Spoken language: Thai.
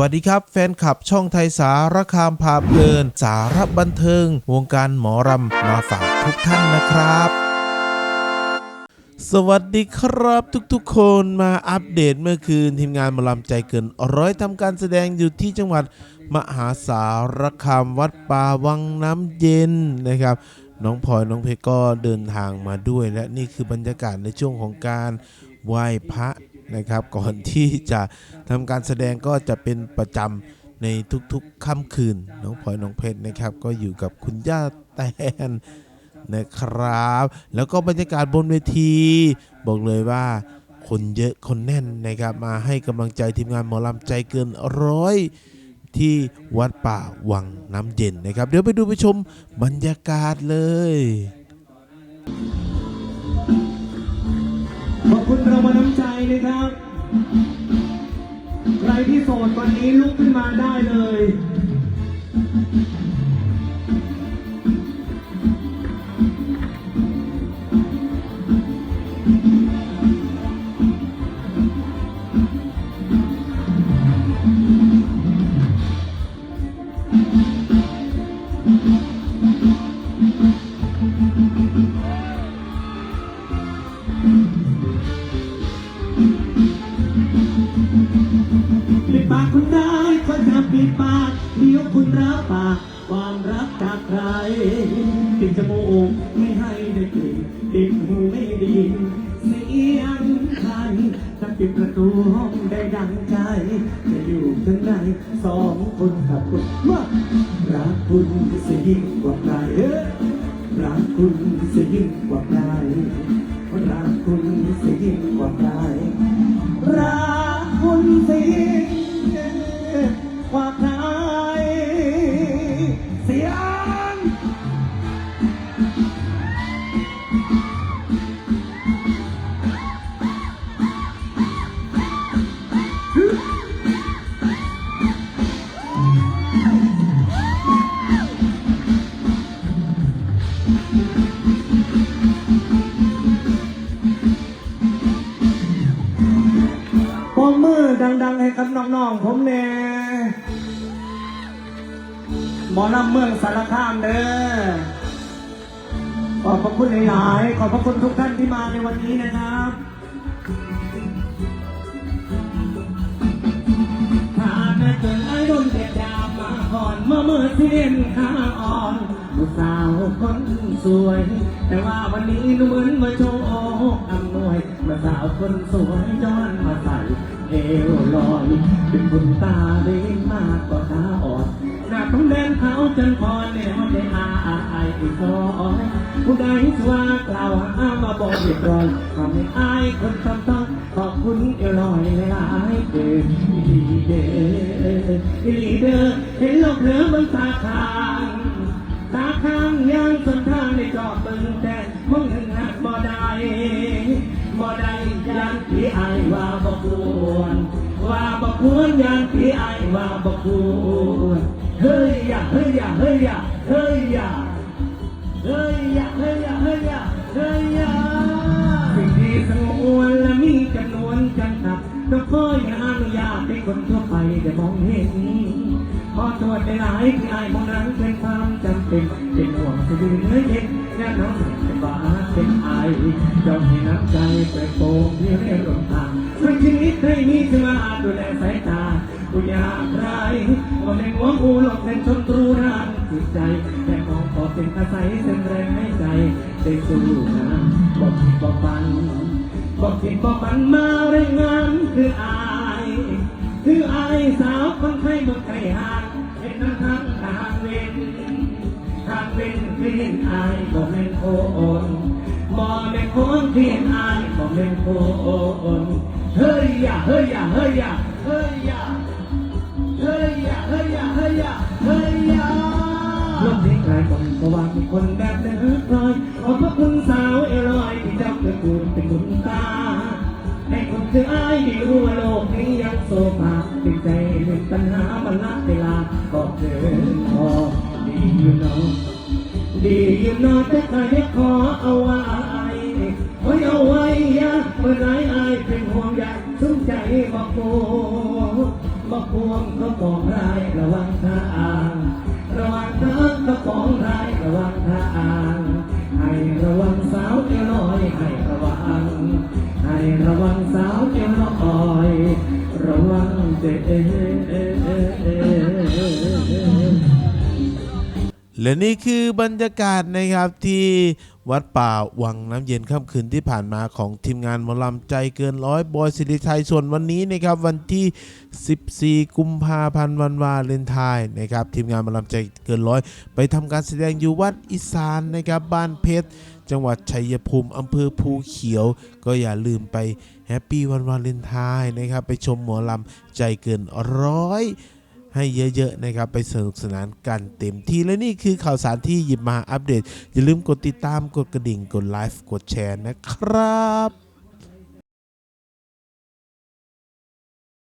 วัสดีครับ แฟนคลับช่องไทยสารคามพาเพลิน สารบันเทิง วงการหมอรำมาฝากทุกท่านนะครับสวัสดีครับทุกๆ คนมาอัปเดตเมื่อคืน ทีมงานหมอลำใจเกินร้อยทำการแสดงอยู่ที่จังหวัดมหาสารคามวัดป่าวังน้ำเย็นนะครับ น้องพลอยน้องเพชรก็เดินทางมาด้วย และนี่คือบรรยากาศในช่วงของการไหว้พระ นะครับ ก่อนที่จะทำการแสดงก็จะเป็นประจำในทุกๆค่ำคืนน้องพลอยน้องเพชรนะครับ ก็อยู่กับคุณย่าแตนนะครับ แล้วก็บรรยากาศบนเวที บอกเลยว่าคนเยอะคนแน่นนะครับ มาให้กำลังใจทีมงานหมอลำใจเกินร้อยที่วัดป่าวังน้ำเย็นนะครับ เดี๋ยวไปดูไปชมบรรยากาศเลย ขอบคุณรางวัลน้ำใจนะครับ ใครที่โสดวันนี้ลุกขึ้นมาได้เลยปิด คุณได้ก็จะปิดปากเดี๋ยวคุณรับปากความรักจากใครปิดจมูกไม่ให้ได้กลิ่นปิดหูไม่ได้ยินเสียงใครถ้าปิดประตูห้องได้ดังใจ จะอยู่ข้างในสองคนกับคุณว่ารักคุณเสียยิ่งกว่าใครรักคุณเสียยิ่งกว่าใครรักคุณเสียยิ่งกว่าใครรักคุณเสียก เสียงปมมือดัง ๆ ให้กับน้อง ๆ ผมแน่ มอลำเมืองสารคามเด้อขอบพระคุณหลายๆ ขอบพระคุณทุกท่านที่มาในวันนี้นะครับถ้าแม่เกิดไอ้ดนเด็ดดามาก่อนเมื่อเมื่อเที่เด่นข้าอ่อนลูกสาวคนสวย แต่ว่าวันนี้หนูเหมือนมาโชว์อำนวยมาสาวคนสวยย้อนมาใส่เอวลอยเป็นบุญตาเด้มากกว่าตาอ่อนาต้องแดงเขาจนพอแนวได้อาไออีกอยผู้ใดสว่ากล่าวหามาบอกเรียบร้อยทำให้อายคนทำต้องขอบคุณเอลอยหลายเด้ออีเด้ออีเด้อเห็นโลกเหลือมันตาคางตาข้างยังสนทางในจอบึงแต่มองเห็นหักบ่ได้บ่ได้ยันที่อายว่าบ่ควรว่าบ่ควรยันที่อายว่าบ่ควร ฮ้ยอย่าเฮ้ยอย่าเฮ้ยอย่าเฮ้ยอย่าเฮ้ยอย่าเฮ้ยอย่าเฮ้ยย่าเฮ้ยย่าสิ่งที่สงวนและมีจำนวนจำกัดต้องคอยอนุญาตให้คนทั่วไปได้มองเห็นขอโทษในหลายที่อายมองนั้นเป็นความจำเป็นเป็นห่วงที่ดีเนื้อเย็นแน่น้องเป็นบาเป็นอายจ้าให้น้ำใจเปิดโปงที่ให้ลงทางไม่ชีวิตให้มีเธออาดูแลสายตากูอยากไร ว่าในหัวกูหลอกเป็นชนตรูนานจิตใจ แต่มองขอเป็นอาศัยเส้นแรงให้ใจได้สู้นะบอกผิดบอกฟันบอกผิดบอกฟันมาเร่งงานคืออาย คือไอ้สาวคนไทยเมืองไทยห่างเห็นน้ำทั้งทางเว้นทางเว้นเพียนไอ้บอกเป็นโอนมอเป็นคนเพียนไอ้บอกเป็นโอนเฮ้ยอย่าเฮ้ยอย่าเฮ้ยอย่าเฮ้ยอย่า ลมเพลงกลายคนเพราะว่ามีคนแบบเดินคอยขอบพระคุณสาวเอลอยที่เจ้าเกิดคุณเป็นคุณตาให้คนคืออายไม่รู้ว่าโลกนี้ยังโซฟาติดใจหนึ่งปัญหามันละเวลาก็เกินพอดีอยู่เนาะดีอยู่เนาะแต่ใคร ก็ของร้ายระวังทางให้ระวังสาวเจ้าน้อยให้ระวัง ให้ระวังสาวเจ้าน้อย ระวังเด็กและนี่คือบรรยากาศนะครับที่ วัดป่าวังน้ำเย็นค่ำคืนที่ผ่านมาของทีมงานหมอลำใจเกินร้อยบอยสิริชัยส่วนวันนี้นะครับวันที่ 14 กุมภาพันธ์วันวาเลนไทน์นะครับทีมงานหมอลำใจเกินร้อยไปทำการแสดงอยู่วัดอีสานนะครับบ้านเพชร จังหวัดชัยภูมิอำเภอภูเขียว ก็อย่าลืมไปแฮปปี้วันวาเลนไทน์นะครับไปชมหมอลำใจเกินร้อย ให้เยอะๆนะครับไปสนุกสนานกันเต็มที่และนี่คือข่าวสารที่หยิบมาอัปเดต อย่าลืมกดติดตามกดกระดิ่งกดไลฟ์กดแชร์นะครับ